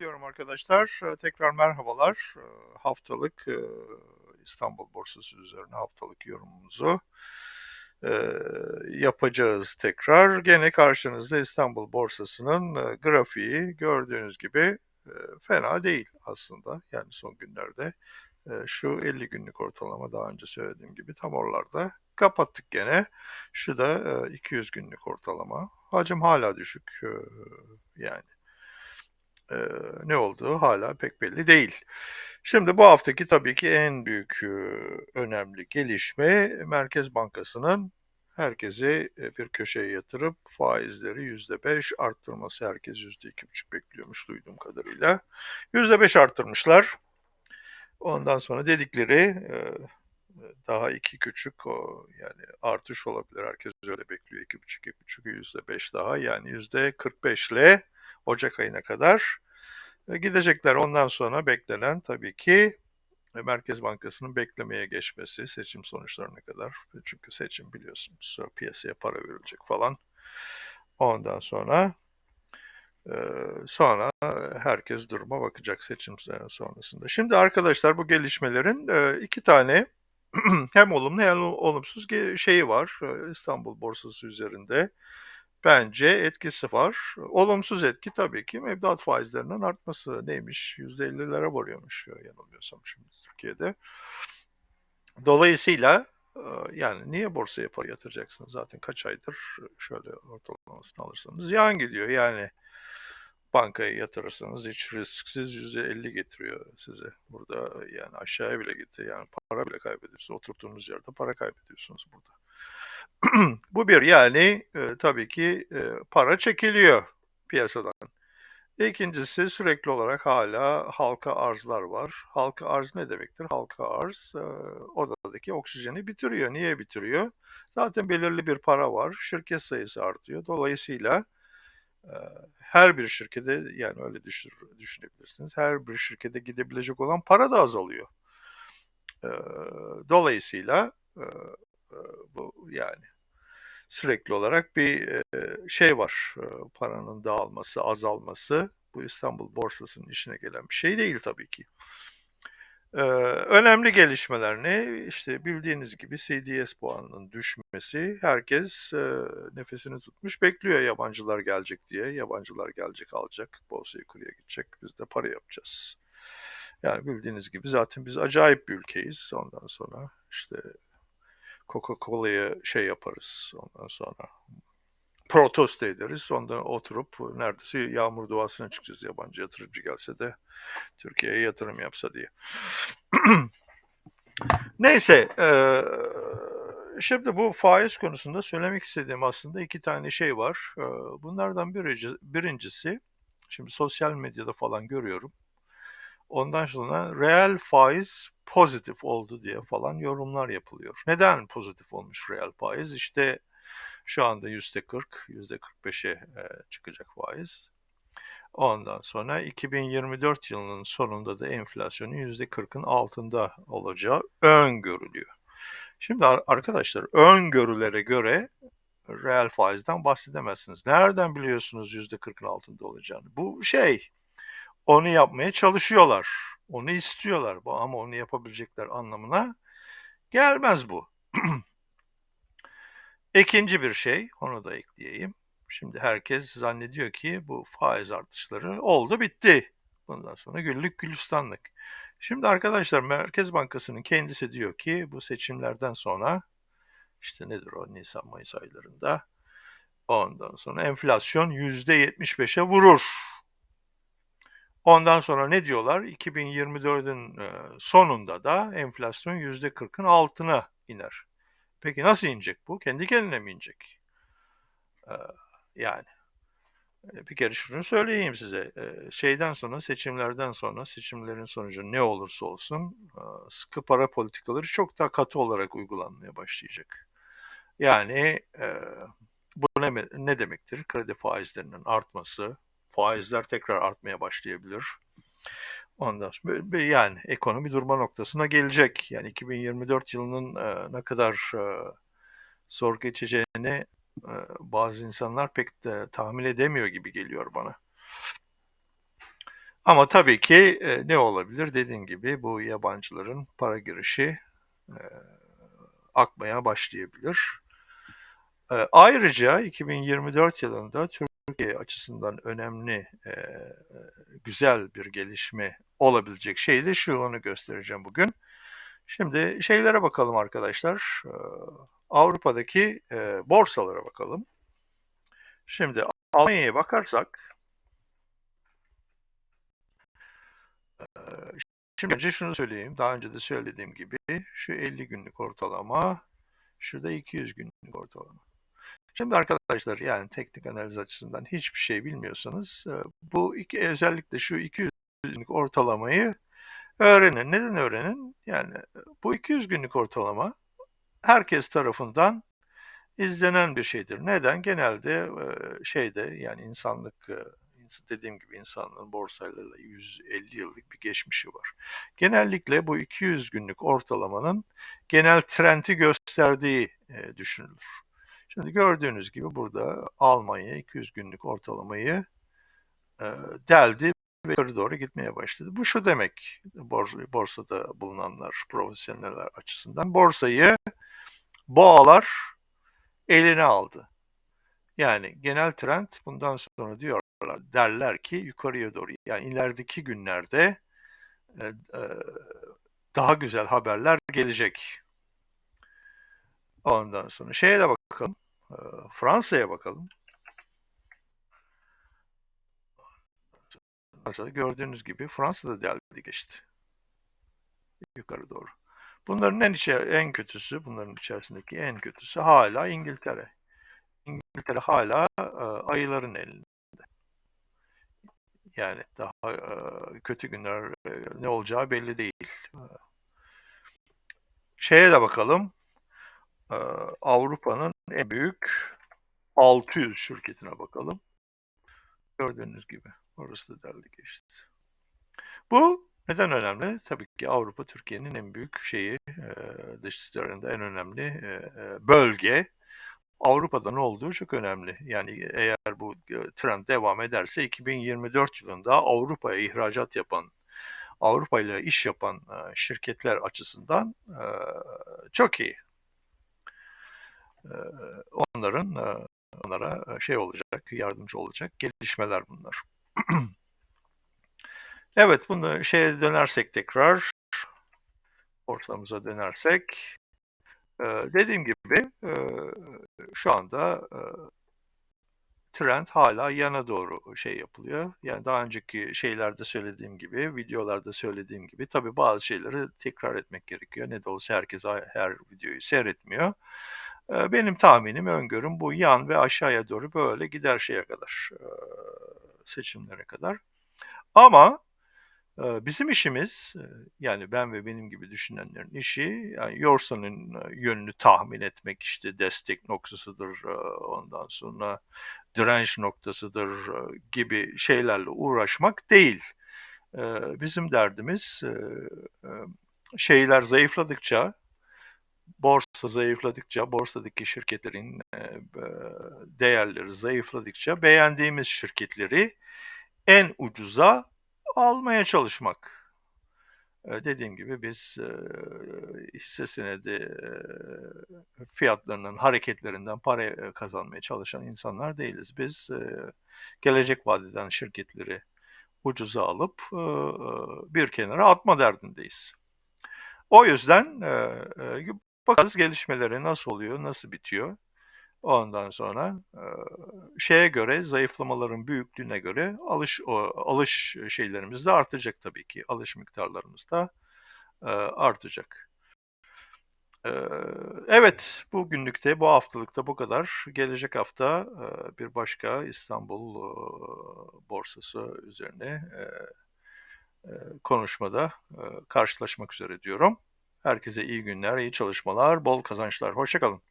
diyorum arkadaşlar. Ee, Tekrar merhabalar. Ee, Haftalık e, İstanbul Borsası üzerine haftalık yorumumuzu e, yapacağız tekrar. Gene karşınızda İstanbul Borsası'nın e, grafiği gördüğünüz gibi fena değil aslında. Yani son günlerde şu 50 günlük ortalama daha önce söylediğim gibi tam oralarda kapattık gene. Şu da 200 günlük ortalama. Hacim hala düşük yani e, ne olduğu hala pek belli değil. Şimdi bu haftaki tabii ki en büyük önemli gelişme Merkez Bankası'nın herkesi bir köşeye yatırıp faizleri yüzde beş arttırması herkes yüzde iki buçuk bekliyormuş duyduğum kadarıyla. Yüzde beş arttırmışlar. Ondan sonra dedikleri daha iki küçük o yani artış olabilir. Herkes öyle bekliyor. iki buçuk, iki buçuk, yüzde beş daha yani yüzde kırk beşle Ocak ayına kadar gidecekler. Ondan sonra beklenen tabii ki e, Merkez Bankası'nın beklemeye geçmesi seçim sonuçlarına kadar. Çünkü seçim biliyorsunuz piyasaya para verilecek falan. Ondan sonra e, sonra herkes duruma bakacak seçim sonrasında. Şimdi arkadaşlar bu gelişmelerin iki tane hem olumlu hem olumsuz şeyi var İstanbul borsası üzerinde bence etkisi var. Olumsuz etki tabii ki mevduat faizlerinin artması neymiş? %50'lere varıyormuş yanılmıyorsam şimdi Türkiye'de. Dolayısıyla yani niye borsaya para yatıracaksınız zaten kaç aydır şöyle ortalamasını alırsanız yan gidiyor yani bankaya yatırırsanız hiç risksiz %50 getiriyor size. Burada yani aşağıya bile gitti yani para bile kaybediyorsunuz. Oturttuğunuz yerde para kaybediyorsunuz burada. Bu bir yani e, tabii ki e, para çekiliyor piyasadan. İkincisi sürekli olarak hala halka arzlar var. Halka arz ne demektir? Halka arz e, odadaki oksijeni bitiriyor. Niye bitiriyor? Zaten belirli bir para var. Şirket sayısı artıyor. Dolayısıyla e, her bir şirkete yani öyle düşün, düşünebilirsiniz. Her bir şirkete gidebilecek olan para da azalıyor. E, dolayısıyla e, bu yani sürekli olarak bir e, şey var. E, paranın dağılması, azalması. Bu İstanbul borsasının işine gelen bir şey değil tabii ki. Ee, önemli gelişmeler ne? İşte bildiğiniz gibi CDS puanının düşmesi. Herkes e, nefesini tutmuş bekliyor yabancılar gelecek diye. Yabancılar gelecek alacak, borsa yukarıya gidecek. Biz de para yapacağız. Yani bildiğiniz gibi zaten biz acayip bir ülkeyiz. Ondan sonra işte Coca-Cola'ya şey yaparız ondan sonra protesto ederiz. Ondan oturup neredeyse yağmur duasına çıkacağız yabancı yatırımcı gelse de Türkiye'ye yatırım yapsa diye. Neyse e, şimdi bu faiz konusunda söylemek istediğim aslında iki tane şey var. E, bunlardan birincisi, birincisi şimdi sosyal medyada falan görüyorum. Ondan sonra reel faiz pozitif oldu diye falan yorumlar yapılıyor. Neden pozitif olmuş reel faiz? İşte şu anda yüzde 40, yüzde 45'e e, çıkacak faiz. Ondan sonra 2024 yılının sonunda da enflasyonun yüzde 40'ın altında olacağı öngörülüyor. Şimdi arkadaşlar öngörülere göre reel faizden bahsedemezsiniz. Nereden biliyorsunuz yüzde 40'ın altında olacağını? Bu şey onu yapmaya çalışıyorlar. Onu istiyorlar ama onu yapabilecekler anlamına gelmez bu. İkinci bir şey, onu da ekleyeyim. Şimdi herkes zannediyor ki bu faiz artışları oldu bitti. Bundan sonra güllük gülistanlık. Şimdi arkadaşlar Merkez Bankası'nın kendisi diyor ki bu seçimlerden sonra işte nedir o Nisan Mayıs aylarında ondan sonra enflasyon %75'e vurur. Ondan sonra ne diyorlar? 2024'ün e, sonunda da enflasyon %40'ın altına iner. Peki nasıl inecek bu? Kendi kendine mi inecek? Yani bir kere şunu söyleyeyim size. Şeyden sonra, seçimlerden sonra, seçimlerin sonucu ne olursa olsun sıkı para politikaları çok daha katı olarak uygulanmaya başlayacak. Yani bu ne, ne demektir? Kredi faizlerinin artması, faizler tekrar artmaya başlayabilir. Ondan sonra yani ekonomi durma noktasına gelecek. Yani 2024 yılının e, ne kadar e, zor geçeceğini e, bazı insanlar pek de tahmin edemiyor gibi geliyor bana. Ama tabii ki ne olabilir? Dediğim gibi bu yabancıların para girişi akmaya başlayabilir. Ayrıca 2024 yılında Türkiye açısından önemli, güzel bir gelişme olabilecek şey de şu, onu göstereceğim bugün. Şimdi şeylere bakalım arkadaşlar. Avrupa'daki borsalara bakalım. Şimdi Almanya'ya bakarsak Şimdi önce şunu söyleyeyim. Daha önce de söylediğim gibi şu 50 günlük ortalama, şurada 200 günlük ortalama. Şimdi arkadaşlar yani teknik analiz açısından hiçbir şey bilmiyorsanız bu iki özellikle şu 200 günlük ortalamayı öğrenin. Neden öğrenin? Yani bu 200 günlük ortalama herkes tarafından izlenen bir şeydir. Neden? Genelde şeyde yani insanlık dediğim gibi insanlığın borsayla 150 yıllık bir geçmişi var. Genellikle bu 200 günlük ortalamanın genel trendi gösterdiği düşünülür. Şimdi gördüğünüz gibi burada Almanya 200 günlük ortalamayı deldi ve yukarı doğru gitmeye başladı. Bu şu demek borsada bulunanlar, profesyoneller açısından borsayı boğalar eline aldı. Yani genel trend bundan sonra diyorlar derler ki yukarıya doğru yani ilerideki günlerde e, e, daha güzel haberler gelecek. Ondan sonra şeye de bakalım. E, Fransa'ya bakalım. Fransa'da gördüğünüz gibi Fransa'da deldi geçti. Yukarı doğru. Bunların en içe, en kötüsü, bunların içerisindeki en kötüsü hala İngiltere. İngiltere hala e, ayıların elinde. Yani daha e, kötü günler e, ne olacağı belli değil. Şeye de bakalım. E, Avrupa'nın en büyük 600 şirketine bakalım. Gördüğünüz gibi orası da derli geçti. Bu neden önemli? Tabii ki Avrupa Türkiye'nin en büyük şeyi, dış ticaretinde en önemli bölge. Avrupa'da ne olduğu çok önemli. Yani eğer bu trend devam ederse 2024 yılında Avrupa'ya ihracat yapan, Avrupa ile iş yapan şirketler açısından çok iyi. Onların onlara şey olacak, yardımcı olacak gelişmeler bunlar. evet, bunu şeye dönersek tekrar, ortamıza dönersek, dediğim gibi şu anda trend hala yana doğru şey yapılıyor. Yani daha önceki şeylerde söylediğim gibi, videolarda söylediğim gibi tabii bazı şeyleri tekrar etmek gerekiyor. Ne de olsa herkes her videoyu seyretmiyor. Benim tahminim, öngörüm bu yan ve aşağıya doğru böyle gider şeye kadar, seçimlere kadar. Ama Bizim işimiz, yani ben ve benim gibi düşünenlerin işi, yani Yorsa'nın yönünü tahmin etmek, işte destek noktasıdır, ondan sonra direnç noktasıdır gibi şeylerle uğraşmak değil. Bizim derdimiz şeyler zayıfladıkça, borsa zayıfladıkça, borsadaki şirketlerin değerleri zayıfladıkça beğendiğimiz şirketleri en ucuza almaya çalışmak. Dediğim gibi biz hisse senedi fiyatlarının hareketlerinden para kazanmaya çalışan insanlar değiliz. Biz gelecek vadeden şirketleri ucuza alıp bir kenara atma derdindeyiz. O yüzden bakarız gelişmeleri nasıl oluyor, nasıl bitiyor. Ondan sonra şeye göre zayıflamaların büyüklüğüne göre alış alış şeylerimiz de artacak tabii ki. Alış miktarlarımız da artacak. Evet, bugünlükte, bu haftalıkta bu kadar. Gelecek hafta bir başka İstanbul borsası üzerine konuşmada karşılaşmak üzere diyorum. Herkese iyi günler, iyi çalışmalar, bol kazançlar. Hoşçakalın.